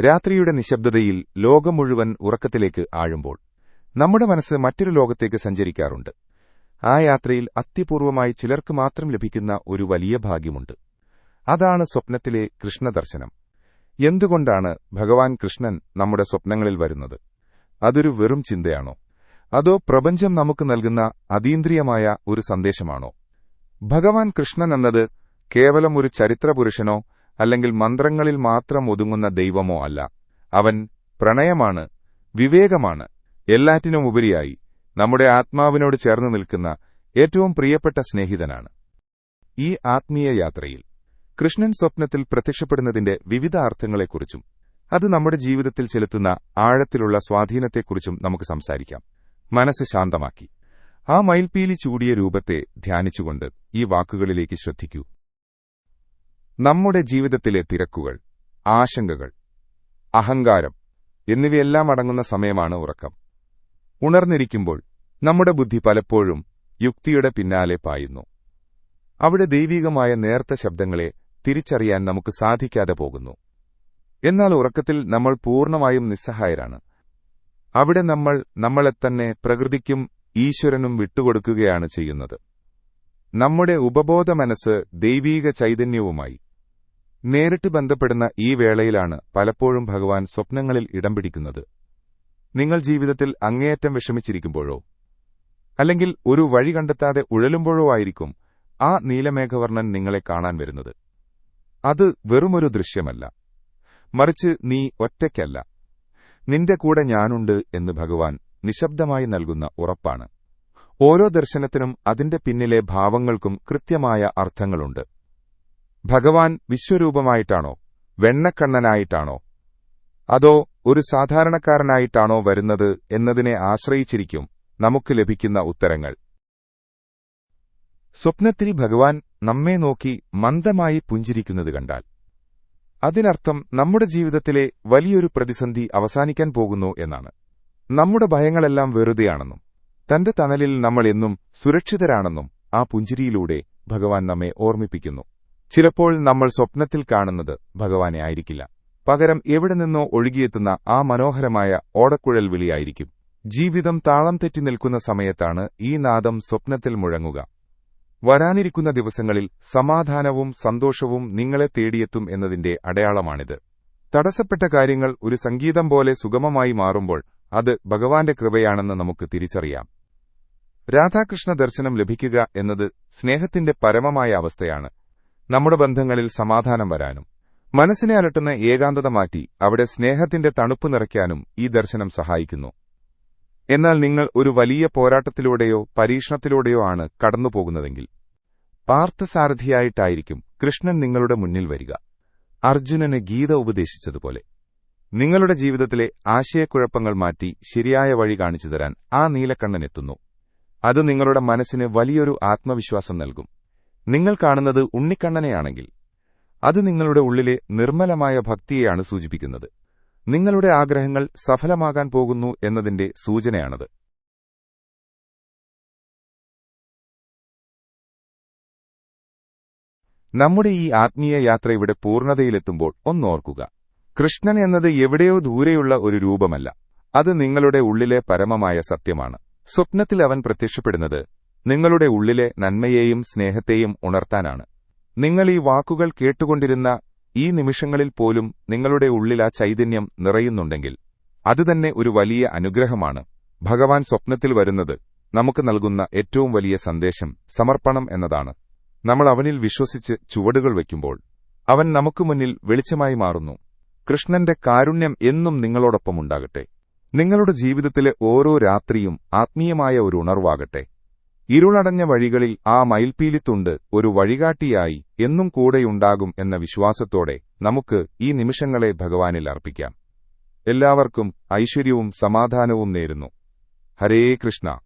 രാത്രിയുടെ നിശബ്ദതയിൽ ലോകം മുഴുവൻ ഉറക്കത്തിലേക്ക് ആഴുമ്പോൾ നമ്മുടെ മനസ്സ് മറ്റൊരു ലോകത്തേക്ക് സഞ്ചരിക്കാറുണ്ട്. ആ യാത്രയിൽ അത്യപൂർവമായി ചിലർക്ക് മാത്രം ലഭിക്കുന്ന ഒരു വലിയ ഭാഗ്യമുണ്ട്. അതാണ് സ്വപ്നത്തിലെ കൃഷ്ണദർശനം എന്തുകൊണ്ടാണ് ഭഗവാൻ കൃഷ്ണൻ നമ്മുടെ സ്വപ്നങ്ങളിൽ വരുന്നത്? അതൊരു വെറും ചിന്തയാണോ? അതോ പ്രപഞ്ചം നമുക്ക് നൽകുന്ന അതീന്ദ്രിയമായ ഒരു സന്ദേശമാണോ? ഭഗവാൻ കൃഷ്ണൻ എന്നത് കേവലം ഒരു ചരിത്രപുരുഷനോ അല്ലെങ്കിൽ മന്ത്രങ്ങളിൽ മാത്രം ഒതുങ്ങുന്ന ദൈവമോ അല്ല. അവൻ പ്രണയമാണ് വിവേകമാണ് എല്ലാറ്റിനും ഉപരിയായി നമ്മുടെ ആത്മാവിനോട് ചേർന്ന് നിൽക്കുന്ന ഏറ്റവും പ്രിയപ്പെട്ട സ്നേഹിതനാണ്. ഈ ആത്മീയ യാത്രയിൽ കൃഷ്ണൻ സ്വപ്നത്തിൽ പ്രത്യക്ഷപ്പെടുന്നതിന്റെ വിവിധ അർത്ഥങ്ങളെക്കുറിച്ചും അത് നമ്മുടെ ജീവിതത്തിൽ ചെലുത്തുന്ന ആഴത്തിലുള്ള സ്വാധീനത്തെക്കുറിച്ചും നമുക്ക് സംസാരിക്കാം. മനസ്സ് ശാന്തമാക്കി. ആ മയിൽപീലി ചൂടിയ രൂപത്തെ ധ്യാനിച്ചുകൊണ്ട് ഈ വാക്കുകളിലേക്ക് ശ്രദ്ധിക്കൂ. നമ്മുടെ ജീവിതത്തിലെ തിരക്കുകൾ ആശങ്കകൾ അഹങ്കാരം എന്നിവയെല്ലാം അടങ്ങുന്ന സമയമാണ് ഉറക്കം. ഉണർന്നിരിക്കുമ്പോൾ നമ്മുടെ ബുദ്ധി പലപ്പോഴും യുക്തിയുടെ പിന്നാലെ പായുന്നു. അവിടെ ദൈവികമായ നേർത്ത ശബ്ദങ്ങളെ തിരിച്ചറിയാൻ നമുക്ക് സാധിക്കാതെ പോകുന്നു. എന്നാൽ ഉറക്കത്തിൽ നമ്മൾ പൂർണമായും നിസ്സഹായരാണ്. അവിടെ നമ്മൾ നമ്മളെ തന്നെ പ്രകൃതിക്കും ഈശ്വരനും വിട്ടുകൊടുക്കുകയാണ് ചെയ്യുന്നത്. നമ്മുടെ ഉപബോധ മനസ്സ് ദൈവീക ചൈതന്യവുമായി നേരിട്ട് ബന്ധപ്പെടുന്ന ഈ വേളയിലാണ് പലപ്പോഴും ഭഗവാൻ സ്വപ്നങ്ങളിൽ ഇടം പിടിക്കുന്നത്. നിങ്ങൾ ജീവിതത്തിൽ അങ്ങേയറ്റം വിഷമിച്ചിരിക്കുമ്പോഴോ അല്ലെങ്കിൽ ഒരു വഴി കണ്ടെത്താതെ ഉഴലുമ്പോഴോ ആയിരിക്കും ആ നീലമേഘവർണൻ നിങ്ങളെ കാണാൻ വരുന്നത്. അത് വെറുമൊരു ദൃശ്യമല്ല. മറിച്ച് നീ ഒറ്റയ്ക്കല്ല. നിന്റെ കൂടെ ഞാനുണ്ട് എന്ന് ഭഗവാൻ നിശബ്ദമായി നൽകുന്ന ഉറപ്പാണ്. ഓരോ ദർശനത്തിനും അതിന്റെ പിന്നിലെ ഭാവങ്ങൾക്കും കൃത്യമായ അർത്ഥങ്ങളുണ്ട്. ഭഗവാൻ വിശ്വരൂപമായിട്ടാണോ? വെണ്ണക്കണ്ണനായിട്ടാണോ? അതോ ഒരു സാധാരണക്കാരനായിട്ടാണോ വരുന്നത് എന്നതിനെ ആശ്രയിച്ചിരിക്കും നമുക്ക് ലഭിക്കുന്ന ഉത്തരങ്ങൾ. സ്വപ്നത്തിൽ ഭഗവാൻ നമ്മെ നോക്കി മന്ദമായി പുഞ്ചിരിക്കുന്നത് കണ്ടാൽ. അതിനർത്ഥം നമ്മുടെ ജീവിതത്തിലെ വലിയൊരു പ്രതിസന്ധി അവസാനിക്കാൻ പോകുന്നു എന്നാണ്. നമ്മുടെ ഭയങ്ങളെല്ലാം വെറുതെയാണെന്നും തന്റെ തണലിൽ നമ്മൾ എന്നും സുരക്ഷിതരാണെന്നും ആ പുഞ്ചിരിയിലൂടെ ഭഗവാൻ നമ്മെ ഓർമ്മിപ്പിക്കുന്നു. ചിലപ്പോൾ നമ്മൾ സ്വപ്നത്തിൽ കാണുന്നത് ഭഗവാനെ ആയിരിക്കില്ല. പകരം എവിടെ നിന്നോ ഒഴുകിയെത്തുന്ന ആ മനോഹരമായ ഓടക്കുഴൽ വിളിയായിരിക്കും. ജീവിതം താളം തെറ്റി നിൽക്കുന്ന സമയത്താണ് ഈ നാദം സ്വപ്നത്തിൽ മുഴങ്ങുക. വരാനിരിക്കുന്ന ദിവസങ്ങളിൽ സമാധാനവും സന്തോഷവും നിങ്ങളെ തേടിയെത്തും എന്നതിന്റെ അടയാളമാണിത്. തടസ്സപ്പെട്ട കാര്യങ്ങൾ ഒരു സംഗീതം പോലെ സുഗമമായി മാറുമ്പോൾ അത് ഭഗവാന്റെ കൃപയാണെന്ന് നമുക്ക് തിരിച്ചറിയാം. രാധാകൃഷ്ണ ദർശനം ലഭിക്കുക എന്നത് സ്നേഹത്തിന്റെ പരമമായ അവസ്ഥയാണ്. നമ്മുടെ ബന്ധങ്ങളിൽ സമാധാനം വരാനും മനസ്സിനെ അലട്ടുന്ന ഏകാന്തത മാറ്റി അവിടെ സ്നേഹത്തിന്റെ തണുപ്പ് നിറയ്ക്കാനും ഈ ദർശനം സഹായിക്കുന്നു. എന്നാൽ നിങ്ങൾ ഒരു വലിയ പോരാട്ടത്തിലൂടെയോ പരീക്ഷണത്തിലൂടെയോ ആണ് കടന്നുപോകുന്നതെങ്കിൽ പാർത്ഥസാരഥിയായിട്ടായിരിക്കും കൃഷ്ണൻ നിങ്ങളുടെ മുന്നിൽ വരിക. അർജുനന് ഗീത ഉപദേശിച്ചതുപോലെ നിങ്ങളുടെ ജീവിതത്തിലെ ആശയക്കുഴപ്പങ്ങൾ മാറ്റി ശരിയായ വഴി കാണിച്ചു തരാൻ ആ നീലക്കണ്ണൻ എത്തുന്നു. അത് നിങ്ങളുടെ മനസ്സിന് വലിയൊരു ആത്മവിശ്വാസം നൽകും. നിങ്ങൾ കാണുന്നത് ഉണ്ണിക്കണ്ണനെയാണെങ്കിൽ അത് നിങ്ങളുടെ ഉള്ളിലെ നിർമ്മലമായ ഭക്തിയെയാണ് സൂചിപ്പിക്കുന്നത്. നിങ്ങളുടെ ആഗ്രഹങ്ങൾ സഫലമാകാൻ പോകുന്നു എന്നതിന്റെ സൂചനയാണത്. നമ്മുടെ ഈ ആത്മീയ യാത്ര ഇവിടെ പൂർണതയിലെത്തുമ്പോൾ ഒന്നോർക്കുക കൃഷ്ണൻ എന്നത് എവിടെയോ ദൂരെയുള്ള ഒരു രൂപമല്ല. അത് നിങ്ങളുടെ ഉള്ളിലെ പരമമായ സത്യമാണ്. സ്വപ്നത്തിൽ അവൻ പ്രത്യക്ഷപ്പെടുന്നത് നിങ്ങളുടെ ഉള്ളിലെ നന്മയെയും സ്നേഹത്തെയും ഉണർത്താനാണ്. നിങ്ങൾ ഈ വാക്കുകൾ കേട്ടുകൊണ്ടിരുന്ന ഈ നിമിഷങ്ങളിൽ പോലും നിങ്ങളുടെ ഉള്ളിൽ ആ ചൈതന്യം നിറയുന്നുണ്ടെങ്കിൽ അതുതന്നെ ഒരു വലിയ അനുഗ്രഹമാണ്. ഭഗവാൻ സ്വപ്നത്തിൽ വരുന്നത് നമുക്ക് നൽകുന്ന ഏറ്റവും വലിയ സന്ദേശം സമർപ്പണം എന്നതാണ്. നമ്മൾ അവനിൽ വിശ്വസിച്ച് ചുവടുകൾ വയ്ക്കുമ്പോൾ അവൻ നമുക്ക് മുന്നിൽ വെളിച്ചമായി മാറുന്നു. കൃഷ്ണന്റെ കാരുണ്യം എന്നും നിങ്ങളോടൊപ്പമുണ്ടാകട്ടെ നിങ്ങളുടെ ജീവിതത്തിലെ ഓരോ രാത്രിയും ആത്മീയമായ ഒരു ഉണർവാകട്ടെ. ഇരുളടഞ്ഞ വഴികളിൽ ആ മയിൽപീലിത്തുണ്ട് ഒരു വഴികാട്ടിയായി എന്നും കൂടെയുണ്ടാകും എന്ന വിശ്വാസത്തോടെ നമുക്ക് ഈ നിമിഷങ്ങളെ ഭഗവാനിൽ അർപ്പിക്കാം. എല്ലാവർക്കും ഐശ്വര്യവും സമാധാനവും നേരുന്നു. ഹരേ കൃഷ്ണ.